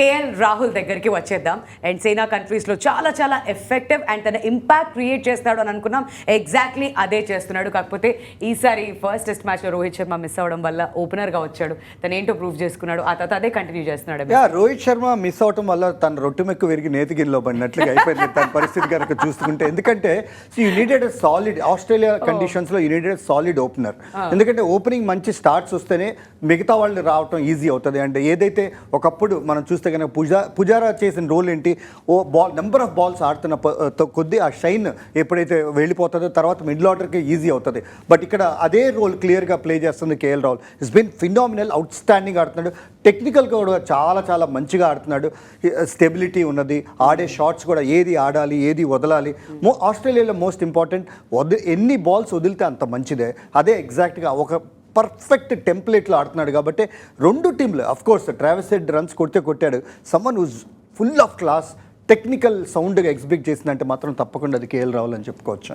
KL Rahul దగ్గరికి వచ్చేద్దాం. And సేనా కంట్రీస్లో చాలా చాలా ఎఫెక్టివ్ అండ్ తన ఇంపాక్ట్ క్రియేట్ చేస్తాడు అని అనుకున్నాం. ఎగ్జాక్ట్లీ అదే చేస్తున్నాడు. కాకపోతే ఈసారి ఫస్ట్ టెస్ట్ మ్యాచ్లో రోహిత్ శర్మ మిస్ అవ్వడం వల్ల ఓపెనర్గా వచ్చాడు. తను ఏంటో ప్రూవ్ చేసుకున్నాడు. ఆ తర్వాత అదే కంటిన్యూ చేస్తున్నాడు. రోహిత్ శర్మ మిస్ అవటం వల్ల తన రొట్టె మెక్కు విరిగి నేతిగిరిలో పడినట్లుగా అయిపోయింది. తన పరిస్థితి కనుక చూసుకుంటే ఎందుకంటే యూ నీడెడ్ సాలిడ్ ఆస్ట్రేలియా కండిషన్స్లో యూ నీడెడ్ సాలిడ్ ఓపెనర్ ఎందుకంటే ఓపెనింగ్ మంచి స్టార్ట్స్ వస్తేనే మిగతా వాళ్ళు రావటం ఈజీ అవుతుంది. అంటే ఏదైతే ఒకప్పుడు మనం చూస్తే కనుక పుజా పుజారా చేసిన రోల్ ఏంటి? ఓ బాల్ నెంబర్ ఆఫ్ బాల్స్ ఆడుతున్న కొద్దీ ఆ షైన్ ఎప్పుడైతే వెళ్ళిపోతుందో తర్వాత మిడిల్ ఆర్డర్కి ఈజీ అవుతుంది. బట్ ఇక్కడ అదే రోల్ క్లియర్గా ప్లే చేస్తుంది KL Rahul. It's been phenomenal outstanding ఆడుతున్నాడు. టెక్నికల్గా కూడా చాలా చాలా మంచిగా ఆడుతున్నాడు. స్టెబిలిటీ ఉన్నది. ఆడే షాట్స్ కూడా ఏది ఆడాలి ఏది వదలాలి. మో ఆస్ట్రేలియాలో మోస్ట్ ఇంపార్టెంట్ వద ఎన్ని బాల్స్ వదిలితే అంత మంచిదే. అదే ఎగ్జాక్ట్గా ఒక పర్ఫెక్ట్ టెంప్లెట్లో ఆడుతున్నాడు కాబట్టి రెండు టీంలు of course course Travis Head runs కొడితే కొట్టాడు. Someone whose full of class technical సౌండ్గా expect చేసిందంటే మాత్రం తప్పకుండా అది కేఎల్ రావాలని అని చెప్పుకోవచ్చు.